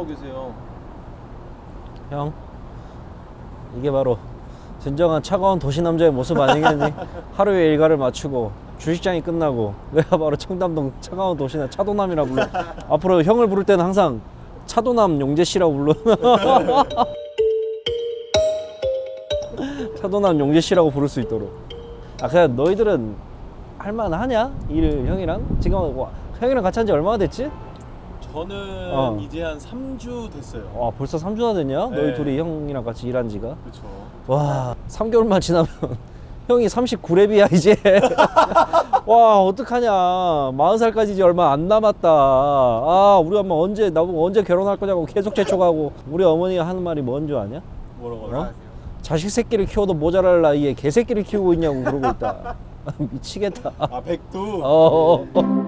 뭐 하고 계세요? 형 이게 바로 진정한 차가운 도시 남자의 모습 아니겠니? 하루의 일과를 마치고 주식장이 끝나고 내가 바로 청담동 차가운 도시나 차도남이라 불러 앞으로 형을 부를 때는 항상 차도남 용재 씨라고 불러 차도남 용재 씨라고 부를 수 있도록 아 그냥 너희들은 할만하냐? 일을 형이랑? 지금 와, 형이랑 같이 한 지 얼마나 됐지? 저는 어. 이제 한 3주 됐어요. 와 벌써 3주나 됐냐? 너희 네. 둘이 형이랑 같이 일한 지가? 그렇죠. 와 3개월만 지나면 형이 39랩이야 이제 와 어떡하냐 40살까지 이제 얼마 안 남았다 아 우리 엄마 언제 나보고 언제 결혼할 거냐고 계속 재촉하고 우리 어머니가 하는 말이 뭔 줄 아냐? 뭐라고 어? 하세요? 자식 새끼를 키워도 모자랄 나이에 개새끼를 키우고 있냐고 그러고 있다 미치겠다 아 백두. 어, 어,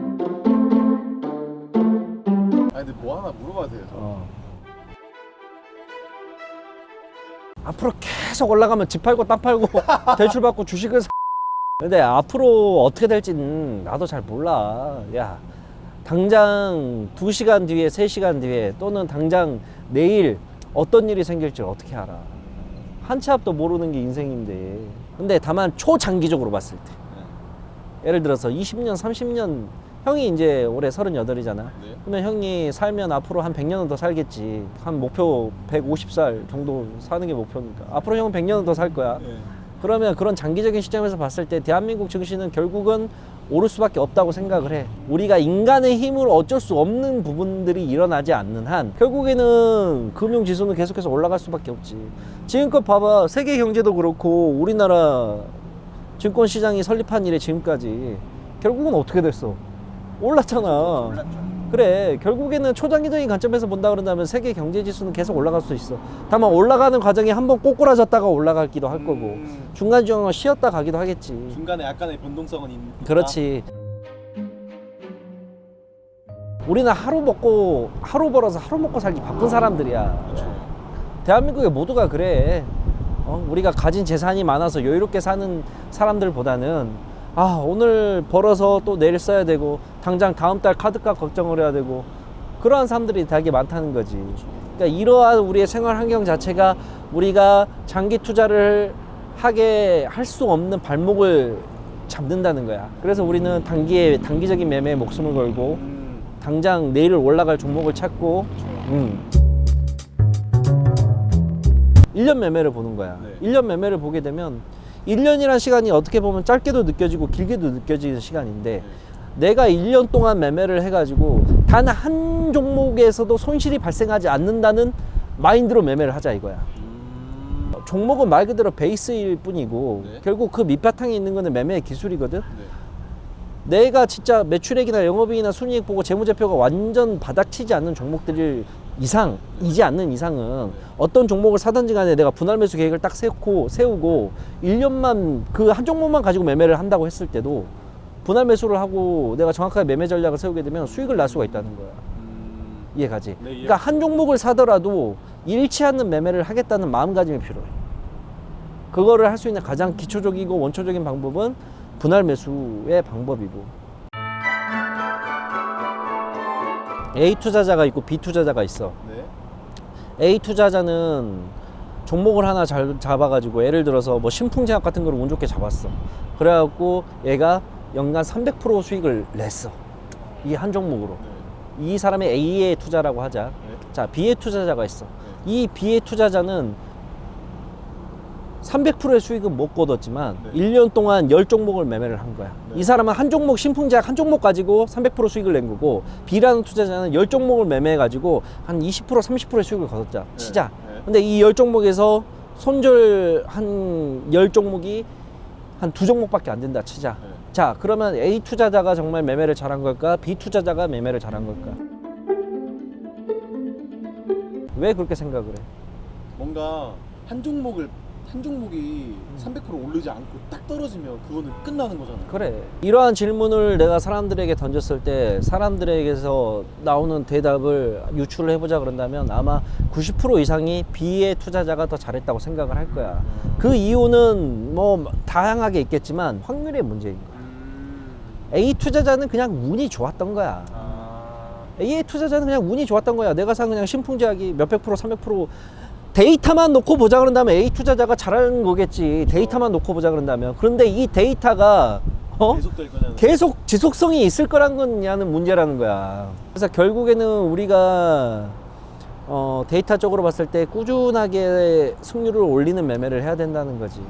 아 근데 뭐 하나 물어봐도 돼요? 저? 어. 앞으로 계속 올라가면 집 팔고 땅 팔고 대출 받고 주식을 사. 근데 앞으로 어떻게 될지는 나도 잘 몰라. 야, 당장 2시간 뒤에, 3시간 뒤에 또는 당장 내일 어떤 일이 생길지 어떻게 알아. 한 치 앞도 모르는 게 인생인데. 근데 다만 초장기적으로 봤을 때. 예를 들어서 20년, 30년 형이 이제 올해 38이잖아. 네. 그러면 형이 살면 앞으로 한 100년은 더 살겠지. 한 목표 150살 정도 사는 게 목표니까. 앞으로 형은 100년은 더 살 거야. 네. 그러면 그런 장기적인 시점에서 봤을 때 대한민국 증시는 결국은 오를 수밖에 없다고 생각을 해. 우리가 인간의 힘으로 어쩔 수 없는 부분들이 일어나지 않는 한 결국에는 금융 지수는 계속해서 올라갈 수밖에 없지. 지금껏 봐봐. 세계 경제도 그렇고 우리나라 증권 시장이 설립한 이래 지금까지 결국은 어떻게 됐어? 올랐잖아. 그래 결국에는 초장기적인 관점에서 본다 그런다면 세계 경제 지수는 계속 올라갈 수 있어. 다만 올라가는 과정이 한번 꼬꾸라졌다가 올라가기도 할 거고 음. 중간 중간 쉬었다 가기도 하겠지. 중간에 약간의 변동성은 있. 그렇지. 우리는 하루 먹고 하루 벌어서 하루 먹고 살기 바쁜 사람들이야. 그렇죠. 대한민국의 모두가 그래. 어? 우리가 가진 재산이 많아서 여유롭게 사는 사람들보다는 아 오늘 벌어서 또 내일 써야 되고 당장 다음 달 카드값 걱정을 해야 되고 그러한 사람들이 되게 많다는 거지. 그러니까 이러한 우리의 생활 환경 자체가 우리가 장기 투자를 하게 할 수 없는 발목을 잡는다는 거야. 그래서 우리는 단기에 단기적인 매매에 목숨을 걸고 음. 당장 내일 올라갈 종목을 찾고 음. 1년 매매를 보는 거야. 네. 1년 매매를 보게 되면 1년이란 시간이 어떻게 보면 짧게도 느껴지고 길게도 느껴지는 시간인데 내가 1년 동안 매매를 해가지고 단 한 종목에서도 손실이 발생하지 않는다는 마인드로 매매를 하자 이거야. 음. 종목은 말 그대로 베이스일 뿐이고 네. 결국 그 밑바탕에 있는 거는 매매의 기술이거든. 네. 내가 진짜 매출액이나 영업이익이나 순이익 보고 재무제표가 완전 바닥치지 않는 종목들 이상 이지 않는 이상은 어떤 종목을 사든지 간에 내가 분할 매수 계획을 딱 세우고 세우고 1년만 그 한 종목만 가지고 매매를 한다고 했을 때도 분할 매수를 하고 내가 정확하게 매매 전략을 세우게 되면 수익을 날 수가 있다는 거야. 음. 이해가지? 네. 그러니까 한 종목을 사더라도 잃지 않는 매매를 하겠다는 마음가짐이 필요해. 그거를 할 수 있는 가장 기초적이고 원초적인 방법은 분할 매수의 방법이고. A 투자자가 있고 B 투자자가 있어. 네. A 투자자는 종목을 하나 잘 잡아가지고 예를 들어서 뭐 신풍제약 같은 거를 운 좋게 잡았어. 그래갖고 얘가 연간 300% 수익을 냈어. 이 한 종목으로. 네. 이 사람의 A의 투자라고 하자. 네. 자, B의 투자자가 있어. 이 B의 투자자는 300%의 수익은 못 거뒀지만 네. 1년 동안 10종목을 매매를 한 거야. 네. 이 사람은 한 종목 신풍제약 한 종목 가지고 300% 수익을 낸 거고 B라는 투자자는 10종목을 매매해 가지고 한 20% 30%의 수익을 거뒀자. 치자. 네. 근데 이 10종목에서 손절 한 10종목이 한 두 종목밖에 안 된다 치자. 네. 자, 그러면 A 투자자가 정말 매매를 잘한 걸까? B 투자자가 매매를 잘한 걸까? 왜 그렇게 생각을 해? 뭔가 한 종목을 한 종목이 300% 오르지 않고 딱 떨어지면 그거는 끝나는 거잖아요. 그래. 이러한 질문을 내가 사람들에게 던졌을 때 사람들에게서 나오는 대답을 유출을 해보자 그런다면 아마 90% 이상이 B의 투자자가 더 잘했다고 생각을 할 거야. 그 이유는 뭐 다양하게 있겠지만 확률의 문제인 거야. 음. A 투자자는 그냥 운이 좋았던 거야. 아. AA 투자자는 그냥 운이 좋았던 거야. 내가 산 그냥 신풍제약이 몇백 프로, 삼백 프로 데이터만 놓고 보자 그런다면 A 투자자가 잘하는 거겠지. 데이터만 놓고 보자 그런다면. 그런데 이 데이터가 어? 계속 지속성이 있을 거란 거냐는 문제라는 거야. 그래서 결국에는 우리가 어, 데이터적으로 봤을 때 꾸준하게 승률을 올리는 매매를 해야 된다는 거지.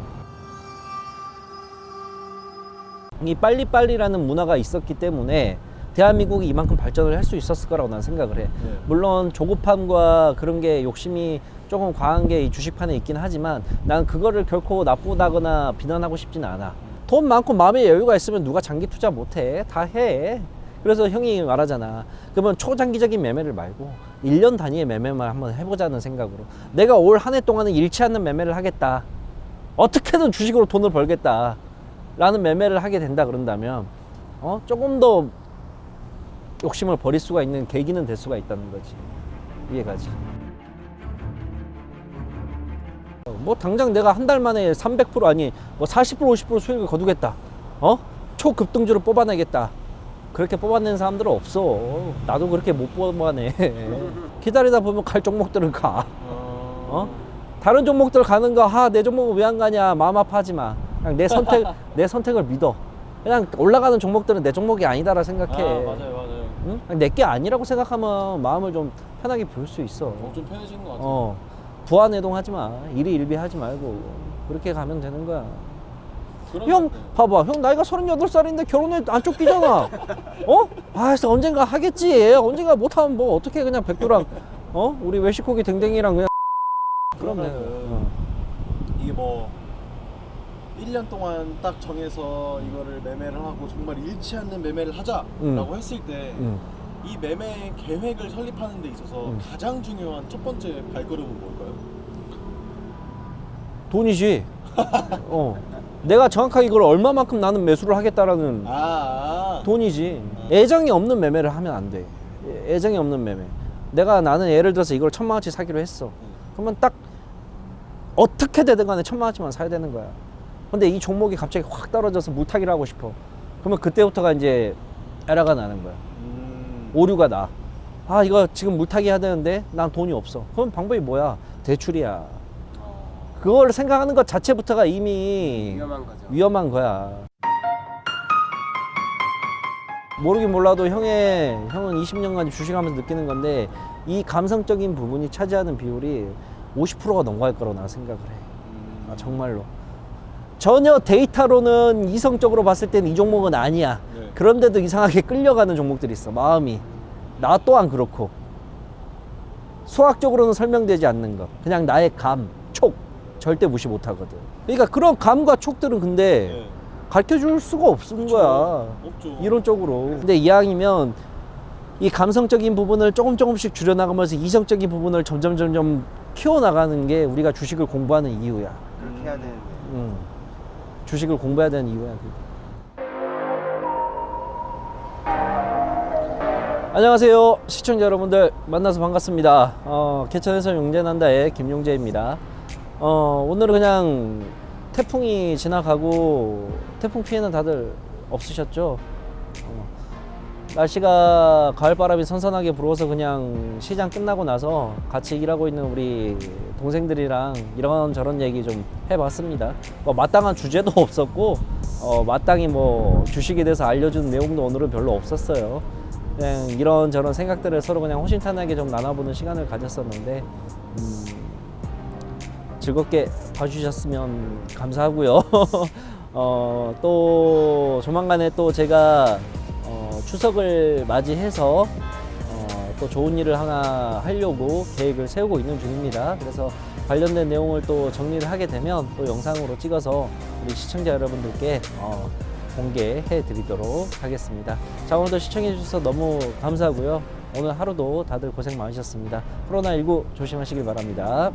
이 빨리빨리라는 문화가 있었기 때문에 대한민국이 이만큼 발전을 할 수 있었을 거라고 난 생각을 해. 네. 물론 조급함과 그런 게 욕심이 조금 과한 게 이 주식판에 있긴 하지만 난 그거를 결코 나쁘다거나 비난하고 싶지는 않아. 돈 많고 마음의 여유가 있으면 누가 장기 투자 못 해. 다 해. 그래서 형이 말하잖아. 그러면 초장기적인 매매를 말고 1년 단위의 매매만 한번 해보자는 생각으로. 내가 올 한 해 동안은 잃지 않는 매매를 하겠다. 어떻게든 주식으로 돈을 벌겠다. 라는 매매를 하게 된다 그런다면, 어? 조금 더 욕심을 버릴 수가 있는 계기는 될 수가 있다는 거지. 이해가지. 어, 뭐 당장 내가 한 달 만에 300% 아니 뭐 40% 50% 수익을 거두겠다. 어? 초급등주를 뽑아내겠다. 그렇게 뽑아낸 사람들은 없어. 나도 그렇게 못 뽑아내. 기다리다 보면 갈 종목들은 가. 어? 다른 종목들 가는 거, 하, 내 종목은 왜 안 가냐. 마음 아파하지 마. 그냥 내 선택, 내 선택을 믿어. 그냥 올라가는 종목들은 내 종목이 아니다라 생각해. 아, 맞아요, 맞아요. 응? 내게 아니라고 생각하면 마음을 좀 편하게 볼수 있어. 어, 좀 편해지는 것 같아요. 어, 부안해동 하지 마. 일이 일비하지 말고 그렇게 가면 되는 거야. 형, 것 같아요. 봐봐. 형 나이가 38살인데 결혼에 안 쫓기잖아. 어? 아, 진짜 언젠가 하겠지. 언젠가 못하면 뭐 어떻게 그냥 백두랑 어? 우리 외식고기 댕댕이랑 그냥 그러면 어. 이게 뭐 1년 동안 딱 정해서 이거를 매매를 하고 정말 잃지 않는 매매를 하자라고 음. 했을 때이 응. 매매 계획을 설립하는 데 있어서 음. 가장 중요한 첫 번째 발걸음은 뭘까요? 돈이지. 어. 내가 정확하게 이걸 얼마만큼 나는 매수를 하겠다라는 아, 아. 돈이지. 애정이 없는 매매를 하면 안 돼. 애- 애정이 없는 매매. 내가 나는 예를 들어서 이걸 천만 원치 사기로 했어. 그러면 딱 어떻게 되든 간에 천만 원치만 사야 되는 거야. 근데 이 종목이 갑자기 확 떨어져서 물타기를 하고 싶어. 그러면 그때부터가 이제 에러가 나는 거야. 음. 오류가 나. 아, 이거 지금 물타기 해야 되는데 난 돈이 없어. 그럼 방법이 뭐야? 대출이야. 어. 그걸 생각하는 것 자체부터가 이미 위험한 거죠. 위험한 거야. 모르긴 몰라도 형의 형은 20년간 주식하면서 느끼는 건데 이 감성적인 부분이 차지하는 비율이 50%가 넘어갈 거라고 나는 생각을 해. 음. 아, 정말로. 전혀 데이터로는 이성적으로 봤을 때는 이 종목은 아니야. 네. 그런데도 이상하게 끌려가는 종목들이 있어. 마음이. 나 또한 그렇고. 수학적으로는 설명되지 않는 거. 그냥 나의 감, 촉. 절대 무시 못 하거든. 그러니까 그런 감과 촉들은 근데 네. 가르쳐 줄 수가 없는 거야. 없죠. 이론적으로. 근데 이왕이면 이 감성적인 부분을 조금 조금씩 줄여나가면서 이성적인 부분을 점점 점점 키워나가는 게 우리가 주식을 공부하는 이유야. 그렇게 해야 되는데. 음. 주식을 공부해야 되는 이유야. 안녕하세요. 시청자 여러분들 만나서 반갑습니다. 어, 개천에서 용재난다의 김용재입니다. 어, 오늘은 그냥 태풍이 지나가고 태풍 피해는 다들 없으셨죠? 어, 날씨가 가을바람이 선선하게 불어서 그냥 시장 끝나고 나서 같이 일하고 있는 우리 동생들이랑 이런저런 얘기 좀 해봤습니다. 뭐 마땅한 주제도 없었고 어, 마땅히 뭐 주식에 대해서 알려준 내용도 오늘은 별로 없었어요. 그냥 이런저런 생각들을 서로 그냥 호신탄하게 좀 나눠보는 시간을 가졌었는데 음, 즐겁게 봐주셨으면 감사하고요. 어, 또 조만간에 또 제가 어, 추석을 맞이해서 어, 또 좋은 일을 하나 하려고 계획을 세우고 있는 중입니다. 그래서 관련된 내용을 또 정리를 하게 되면 또 영상으로 찍어서 우리 시청자 여러분들께 어, 공개해 드리도록 하겠습니다. 자, 오늘도 시청해 주셔서 너무 감사하고요. 오늘 하루도 다들 고생 많으셨습니다. 코로나19 조심하시길 바랍니다.